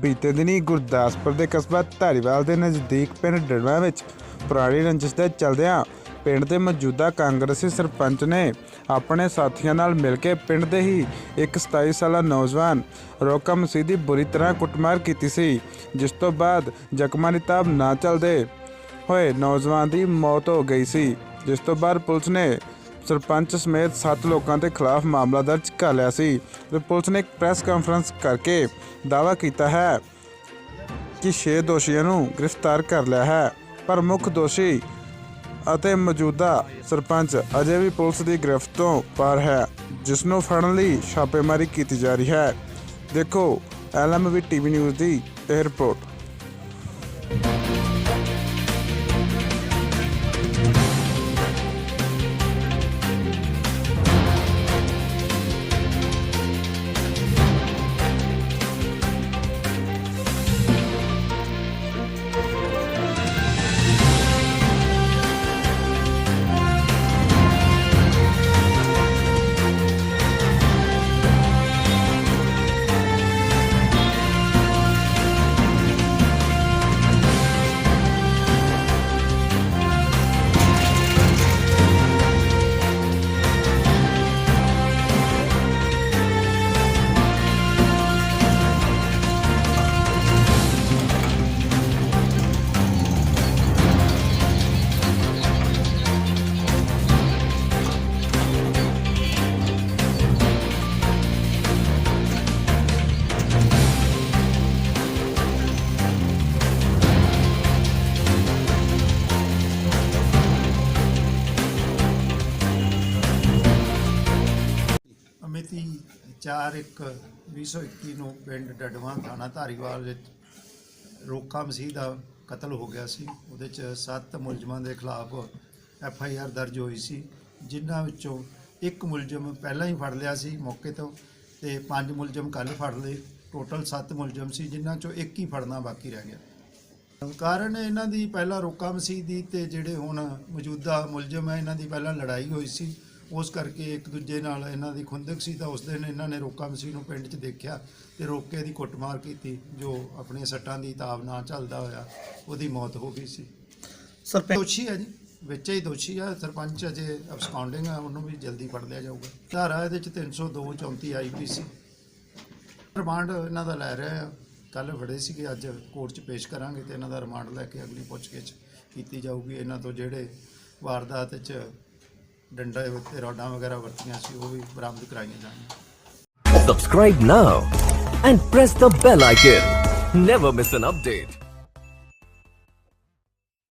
ਬੀਤੇ ਦਿਨੀ ਗੁਰਦਾਸਪੁਰ ਦੇ ਕਸਬਾ ਧਾਰੀਵਾਲ ਦੇ ਨਜ਼ਦੀਕ ਪਿੰਡ ਡੜਵਾ ਵਿੱਚ ਪੁਰਾਣੀ ਰੰਜਿਸ਼ ਦੇ ਚਲਦਿਆਂ ਪਿੰਡ ਦੇ ਮੌਜੂਦਾ ਕਾਂਗਰਸੀ ਸਰਪੰਚ ਨੇ ਆਪਣੇ ਸਾਥੀਆਂ ਨਾਲ ਮਿਲ ਕੇ ਪਿੰਡ ਦੇ ਹੀ ਇੱਕ 27 ਸਾਲਾ ਨੌਜਵਾਨ ਰੋਕਾ ਮਸੀਹ ਦੀ ਬੁਰੀ ਤਰ੍ਹਾਂ ਕੁੱਟਮਾਰ ਕੀਤੀ ਸੀ, ਜਿਸ ਤੋਂ ਬਾਅਦ ਜ਼ਖਮਾਂ ਦੀ ਤਾਬ ਨਾ ਚੱਲਦੇ ਹੋਏ ਨੌਜਵਾਨ ਦੀ ਮੌਤ ਹੋ ਗਈ ਸੀ, ਜਿਸ ਤੋਂ ਬਾਅਦ ਪੁਲਿਸ ਨੇ ਸਰਪੰਚ ਸਮੇਤ 7 ਲੋਕਾਂ ਦੇ ਖਿਲਾਫ ਮਾਮਲਾ ਦਰਜ ਕਰ ਲਿਆ ਸੀ ਤੇ ਪੁਲਿਸ ਨੇ ਇੱਕ ਪ੍ਰੈਸ ਕਾਨਫਰੰਸ ਕਰਕੇ ਦਾਅਵਾ ਕੀਤਾ ਹੈ ਕਿ 6 ਦੋਸ਼ੀਆਂ ਨੂੰ ਗ੍ਰਿਫਤਾਰ ਕਰ ਲਿਆ ਹੈ। ਪਰ ਮੁੱਖ ਦੋਸ਼ੀ ਅਤੇ ਮੌਜੂਦਾ ਸਰਪੰਚ ਅਜੇ ਵੀ ਪੁਲਿਸ ਦੀ ਗ੍ਰਿਫਤ ਤੋਂ ਪਾਰ ਹੈ, ਜਿਸ ਨੂੰ ਫੜਨ ਲਈ ਛਾਪੇਮਾਰੀ ਕੀਤੀ ਜਾ ਰਹੀ ਹੈ। ਦੇਖੋ ਐਲਐਮਵੀ ਟੀਵੀ ਨਿਊਜ਼ ਦੀ ਇਹ ਰਿਪੋਰਟ। ਮਿਤੀ 4/1/2021 ਨੂੰ ਪਿੰਡ ਡਡਵਾਂ ਥਾਣਾ ਧਾਰੀਵਾਲ ਵਿੱਚ ਰੋਕਾ ਮਸੀਹ ਦਾ ਕਤਲ ਹੋ ਗਿਆ ਸੀ। ਉਹਦੇ ਚ 7 ਮੁਲਜ਼ਮਾਂ ਦੇ ਖਿਲਾਫ ਐਫ ਆਈ ਆਰ ਦਰਜ ਹੋਈ ਸੀ। ਜਿਨ੍ਹਾਂ ਵਿੱਚੋਂ ਇੱਕ ਮੁਲਜ਼ਮ ਪਹਿਲਾਂ ਹੀ ਫੜ ਲਿਆ ਸੀ ਮੌਕੇ ਤੋਂ ਤੇ ਪੰਜ ਮੁਲਜ਼ਮ ਕੱਲ ਫੜ ਲਏ। ਟੋਟਲ 7 ਮੁਲਜ਼ਮ ਸੀ, ਜਿਨ੍ਹਾਂ ਚੋਂ ਇੱਕ ਹੀ ਫੜਨਾ ਬਾਕੀ ਰਹਿ ਗਿਆ। ਕਾਰਨ ਇਹਨਾਂ ਦੀ ਪਹਿਲਾਂ ਰੋਕਾ ਮਸੀਹ ਦੀ ਤੇ ਜਿਹੜੇ ਹੁਣ ਮੌਜੂਦਾ ਮੁਲਜ਼ਮ ਹੈ, ਇਹਨਾਂ ਦੀ ਪਹਿਲਾਂ ਲੜਾਈ ਹੋਈ ਸੀ। ਉਸ ਕਰਕੇ ਇੱਕ ਦੂਜੇ ਨਾਲ ਇਹਨਾਂ ਦੀ ਖੁੰਦਕ ਸੀ ਤਾਂ ਉਸ ਦਿਨ ਇਹਨਾਂ ਨੇ ਰੋਕਾ ਮਸੀਹ ਨੂੰ ਪਿੰਡ 'ਚ ਦੇਖਿਆ ਤੇ ਰੋਕੇ ਦੀ ਕੁੱਟਮਾਰ ਕੀਤੀ ਜੋ ਆਪਣੀਆਂ ਸੱਟਾਂ ਦੀ ਤਾਬ ਨਾਲ ਚੱਲਦਾ ਹੋਇਆ ਉਹਦੀ ਮੌਤ ਹੋ ਗਈ ਸੀ। ਸਰਪੰਚ ਦੋਸ਼ੀ ਹੈ ਜੀ ਵਿੱਚ ਹੀ ਦੋਸ਼ੀ ਆ ਸਰਪੰਚ ਅਜੇ ਅਬਸਕਾਉਂਡਿੰਗ ਆ ਉਹਨੂੰ ਵੀ ਜਲਦੀ ਫੜ ਲਿਆ ਜਾਊਗਾ। ਧਾਰਾ ਇਹਦੇ ਚ 302 34 ਆਈਪੀਸੀ ਰਿਮਾਂਡ ਇਹਨਾਂ ਦਾ ਲੈ ਰਹੇ ਆ ਕੱਲ ਫੜੇ ਸੀਗੇ ਅੱਜ ਕੋਰਟ 'ਚ ਪੇਸ਼ ਕਰਾਂਗੇ ਤੇ ਇਹਨਾਂ ਦਾ ਰਿਮਾਂਡ ਲੈ ਕੇ ਅਗਲੀ ਪੁੱਛਗਿੱਛ ਕੀਤੀ ਜਾਊਗੀ। ਇਹਨਾਂ ਤੋਂ ਜਿਹੜੇ ਵਾਰਦਾਤ 'ਚ ਡੰਡਾ ਤੇ ਰੋਡਾਂ ਵਗੈਰਾ ਵਰਤੀਆਂ ਸੀ ਉਹ ਵੀ ਬਰਾਮਦ ਕਰਾਈਆਂ ਜਾਣਗੀਆਂ subscribe now and press the bell icon never miss an update